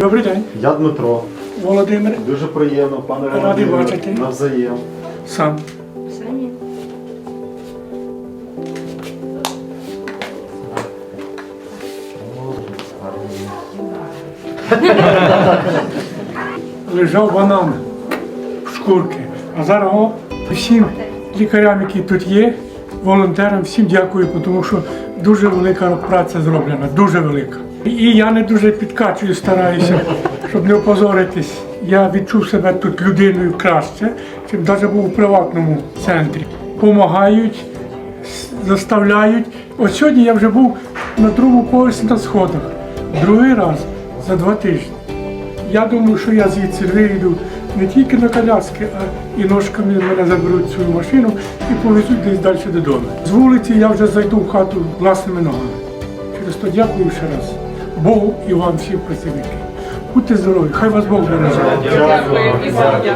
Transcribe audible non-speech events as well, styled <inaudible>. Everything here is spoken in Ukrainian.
Добрий день, Я Дмитро. Володимир. Дуже приємно, пане Радий бачити. Навзаєм. Сам. Сані. <laughs> Лежав банан в шкурки. А зараз о, всім лікарям, які тут є, волонтерам, всім дякую, тому що дуже велика праця зроблена, дуже велика. І я не дуже підкачую, стараюся, щоб не опозоритись. Я відчув себе тут людиною краще, чим навіть був у приватному центрі. Помагають, заставляють. От сьогодні я вже був на другому поверсі на сходах. Другий раз за два тижні. Я думаю, що я звідси вийду не тільки на коляски, а і ножками мене заберуть свою машину і повезуть десь далі додому. З вулиці я вже зайду в хату власними ногами. Через то дякую ще раз Богу і вам всім працівники. Будьте здорові, хай вас Бог береже. Дякую.